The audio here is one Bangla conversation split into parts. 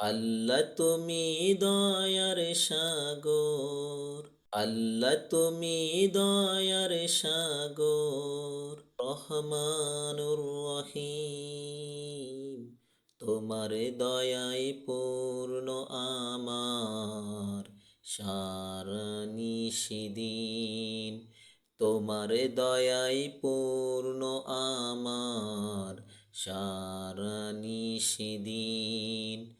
আল্লাহ তুমি দয়ার সাগর, আল্লাহ তুমি দয়ার সাগর, রহমানুর রহিম। তোমার দয়ায় পূর্ণ আমার সারনিশিদিন তোমার দয়ায় পূর্ণ আমার সারনিশিদিন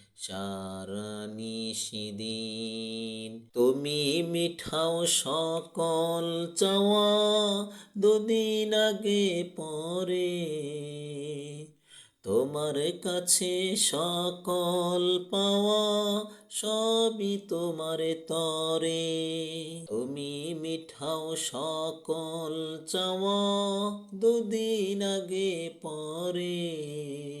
সারানিশিদিন তুমি মিঠাও সকল চাওয়া দুদিন আগে পরে। তোমার কাছে সকল পাওয়া সবই তোমার তরে। তুমি মিঠাও সকল চাওয়া দুদিন আগে পরে।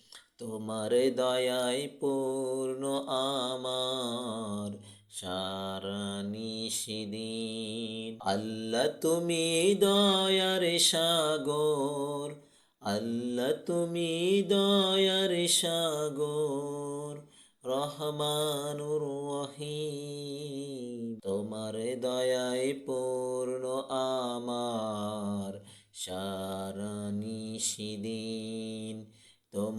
তোমার দয়ায় পূর্ণ আমার সারনিশিদিন আল্লাহ তুমি দয়ার সাগর, আল্লাহ তুমি দয়ার সাগর, রহমানুর রহিম। তোমার দয়ায় পূর্ণ আমার সারনিশিদিন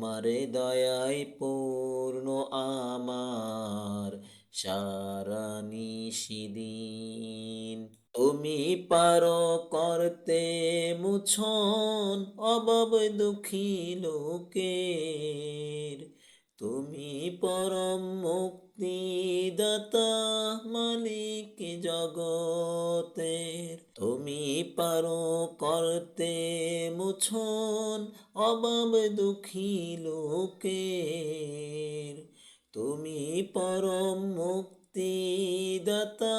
তোমার দয়ায় পূর্ণ আমার সারনিশিদিন তুমি পারো করতে মুছন অভাব দুঃখী লোকের। তুমি পরম মুক্তিদাতা মালিক জগতের। তুমি পারো করতে অভাব দুঃখী লোকের। তুমি পরম মুক্তিদাতা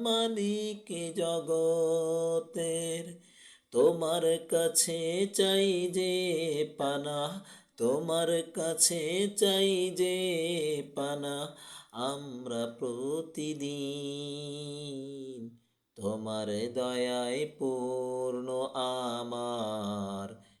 মালিক জগতের। তোমার কাছে চাই যে পানা তোমার কাছে চাই যে পানা আমরা প্রতিদিন তোমার দয়ায় পূর্ণ আমার।